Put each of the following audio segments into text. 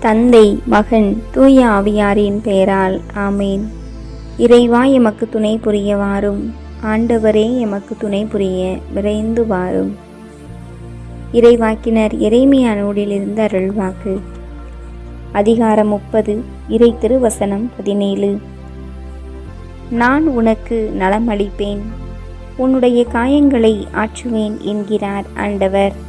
தந்தை மகன் தூய ஆவியாரின் பெயரால். ஆமேன். இறைவா எமக்கு துணை புரிய வாரும். ஆண்டவரே எமக்கு துணை புரிய விரைந்து வாரும். இறைவாக்கினர் இறைமையா நூலிலிருந்து அருள்வாக்கு. அதிகாரம் முப்பது இறை திருவசனம் பதினேழு. நான் உனக்கு நலமளிப்பேன். உன்னுடைய காயங்களை ஆற்றுவேன் என்கிறார் ஆண்டவர்.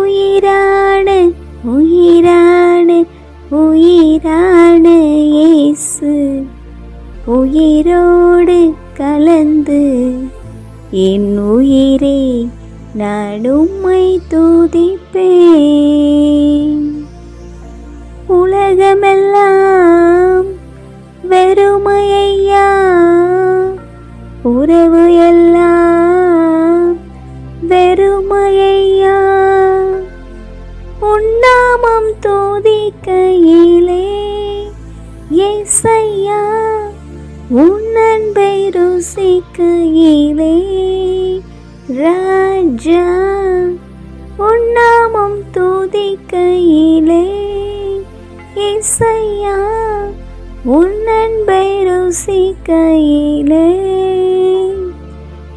உயிரான உயிரான உயிரான இயேசு. உயிரோடு கலந்து என் உயிரே நான் உம்மை துதிப்பேன். உலகமெல்லாம் வெறுமையா உறவு எல்லாம் கையிலே ராஜா உன்னாமம் கையிலே இசையா உன் அன்பை ருசிக்கையிலே.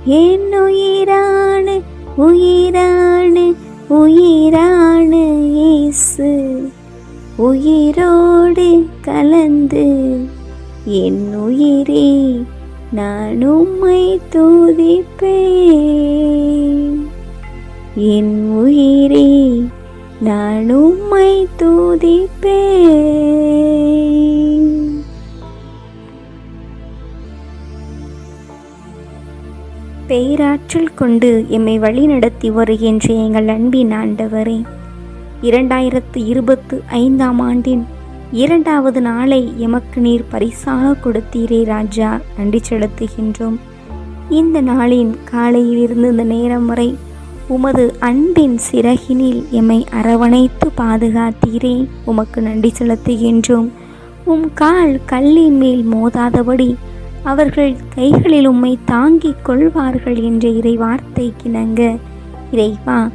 என் உயிரான உயிரான உயிரான இயேசு உயிரோடு கலந்து என் உயிரே நான் உம்மை துதிப்பேன். என் உயிரே நான் உம்மை துதிப்பேன். பேராற்றல் கொண்டு எம்மை வழிநடத்தி வருகின்ற எங்கள் அன்பின் ஆண்டவரே இரண்டாயிரத்து இருபத்து ஐந்தாம் ஆண்டின் இரண்டாவது நாளை எமக்கு நீர் பரிசாக கொடுத்தீரே ராஜா. நன்றி செலுத்துகின்றோம். இந்த நாளின் காலையிலிருந்து இந்த நேரம் வரை உமது அன்பின் சிறகினில் எம்மை அரவணைத்து பாதுகாத்தீரே. உமக்கு நன்றி செலுத்துகின்றோம். உம் கால் கல்லின் மேல் மோதாதபடி அவர்கள் கைகளில் உம்மை தாங்கிக் கொள்வார்கள் என்ற இறை வார்த்தைக்கு நங்க இறைவா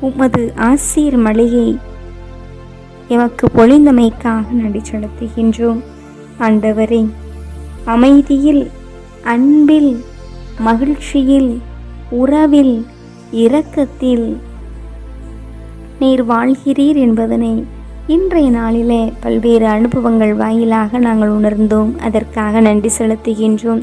உமது ஆசீர் மலையை எமக்கு பொழிந்தமைக்காக நடி செலுத்துகின்றோம். ஆண்டவரே அமைதியில் அன்பில் மகிழ்ச்சியில் உறவில் இரக்கத்தில் நீர் வாழ்கிறீர் என்பதனை இன்றைய நாளிலே பல்வேறு அனுபவங்கள் வாயிலாக நாங்கள் உணர்ந்தோம். அதற்காக நன்றி செலுத்துகின்றோம்.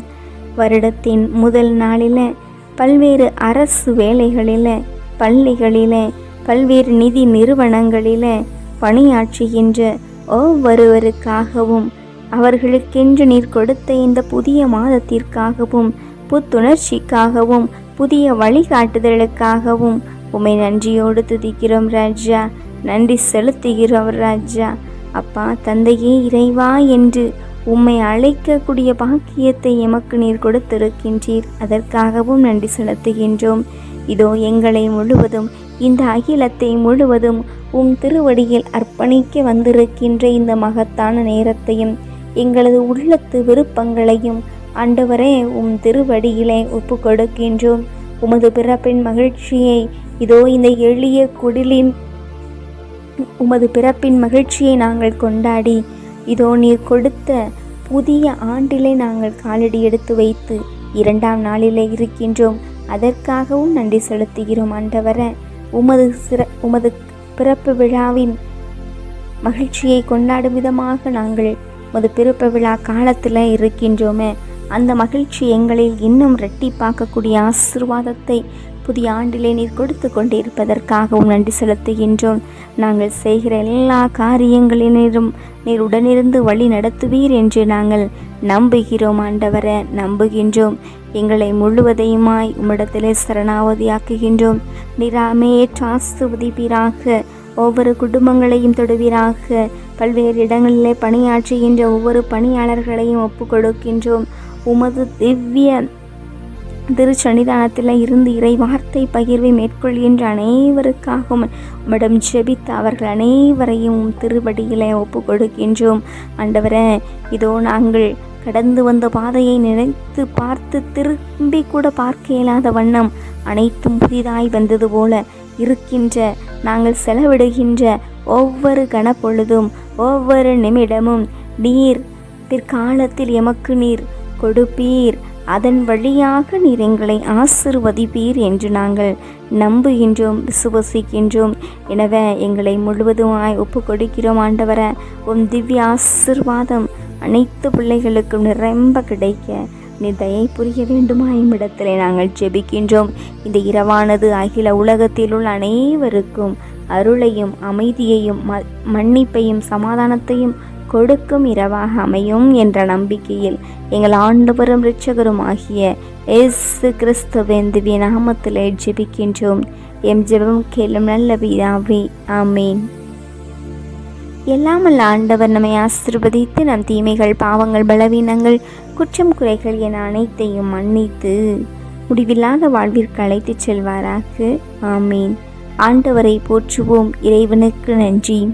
வருடத்தின் முதல் நாளில் பல்வேறு அரசு வேலைகளில் பள்ளிகளில் பல்வேறு நிதி நிறுவனங்களில் பணியாற்றுகின்ற ஒவ்வொருவருக்காகவும் அவர்களுக்கென்று நீர் கொடுத்த இந்த புதிய மாதத்திற்காகவும் புத்துணர்ச்சிக்காகவும் புதிய வழிகாட்டுதலுக்காகவும் உமை நன்றியோடு துதிக்கிறோம் ராஜா. நன்றி செலுத்துகிறோம் ராஜா. அப்பா தந்தையே இறைவா என்று உம்மை அழைக்கக்கூடிய பாக்கியத்தை எமக்கு நீர் கொடுத்திருக்கின்றீர். அதற்காகவும் நன்றி செலுத்துகின்றோம். இதோ எங்களை முழுவதும் இந்த அகிலத்தை முழுவதும் உம் திருவடியில் அர்ப்பணிக்க வந்திருக்கின்ற இந்த மகத்தான நேரத்தையும் எங்களது உள்ளத்து விருப்பங்களையும் ஆண்டவரே உம் திருவடியிலே ஒப்பு கொடுக்கின்றோம் உமது பிறப்பின் மகிழ்ச்சியை இதோ இந்த எளிய குடிலின் உமது பிறப்பின் மகிழ்ச்சியை நாங்கள் கொண்டாடி இதோ நீர் கொடுத்த புதிய ஆண்டிலே நாங்கள் காலடி எடுத்து வைத்து இரண்டாம் நாளிலே இருக்கின்றோம். அதற்காகவும் நன்றி செலுத்துகிறோம் ஆண்டவர. உமது சிற உமது பிறப்பு விழாவின் மகிழ்ச்சியை கொண்டாடும் விதமாக நாங்கள் உமது பிறப்பு விழா காலத்தில் இருக்கின்றோமே. அந்த மகிழ்ச்சி எங்களில் இன்னும் ரெட்டிப்பாக்கக்கூடிய ஆசிர்வாதத்தை புதிய ஆண்டிலே நீர் கொடுத்து கொண்டிருப்பதற்காகவும் நன்றி செலுத்துகின்றோம். நாங்கள் செய்கிற எல்லா காரியங்களிலும் நீர் உடனிருந்து வழி நடத்துவீர் என்று நாங்கள் நம்புகிறோம் ஆண்டவர நம்புகின்றோம். எங்களை முழுவதையுமாய் உம்மிடத்திலே சரணாவதியாக்குகின்றோம் நிராமே ஆசிர்வதிப்பீராக ஒவ்வொரு குடும்பங்களையும் தொடுவீராக. பல்வேறு இடங்களிலே பணியாற்றுகின்ற ஒவ்வொரு பணியாளர்களையும் ஒப்புக் கொடுக்கின்றோம் உமது திவ்ய திருச்சன்னிதானத்தில் இருந்து இறை வார்த்தை பகிர்வை மேற்கொள்கின்ற அனைவருக்காகவும் உம்மிடம் ஜெபித்து அவர்கள் அனைவரையும் திருவடியில் திருவடியிலே ஒப்பு கொடுக்கின்றோம் ஆண்டவரே இதோ நாங்கள் கடந்து வந்த பாதையை நினைத்து பார்த்து திரும்பி கூட பார்க்க இயலாத வண்ணம் அனைத்தும் புதிதாய் வந்தது போல இருக்கின்ற நாங்கள் செலவிடுகின்ற ஒவ்வொரு கணப்பொழுதும் ஒவ்வொரு நிமிடமும் நீர் பிற்காலத்தில் எமக்கு நீர் கொடுப்பீர். அதன் வழியாக நீர் எங்களை ஆசிர்வதிப்பீர் என்று நாங்கள் நம்புகின்றோம் விசுவசிக்கின்றோம். எனவே எங்களை முழுவதுமாய் ஒப்பு கொடுக்கிறோம் ஆண்டவர. உம் திவ்ய ஆசிர்வாதம் அனைத்து பிள்ளைகளுக்கும் நிரம்ப கிடைக்க நீ தயை புரிய வேண்டுமா? இடத்திலே நாங்கள் ஜெபிக்கின்றோம். இந்த இரவானது அகில உலகத்தில் உள்ள அனைவருக்கும் அருளையும் அமைதியையும் ம மன்னிப்பையும் சமாதானத்தையும் கொடுக்கும் இரவாக அமையும் என்ற நம்பிக்கையில் எங்கள் ஆண்டவரும் ரிச்சகரும் ஆகிய இயேசு கிறிஸ்துவின் திவ்ய நாமத்திலே ஜெபிக்கின்றோம். எம் ஜெபம் கேளும் நல்ல பிதாவே ஆமீன். எல்லாமல்ல ஆண்டவர் நம்மை ஆசிர்வதித்து நம் தீமைகள் பாவங்கள் பலவீனங்கள் குற்றம் குறைகள் என அனைத்தையும் மன்னித்து முடிவில்லாத வாழ்விற்கு அழைத்துச் செல்வாராக. ஆமீன். ஆண்டவரை போற்றுவோம். இறைவனுக்கு நன்றி.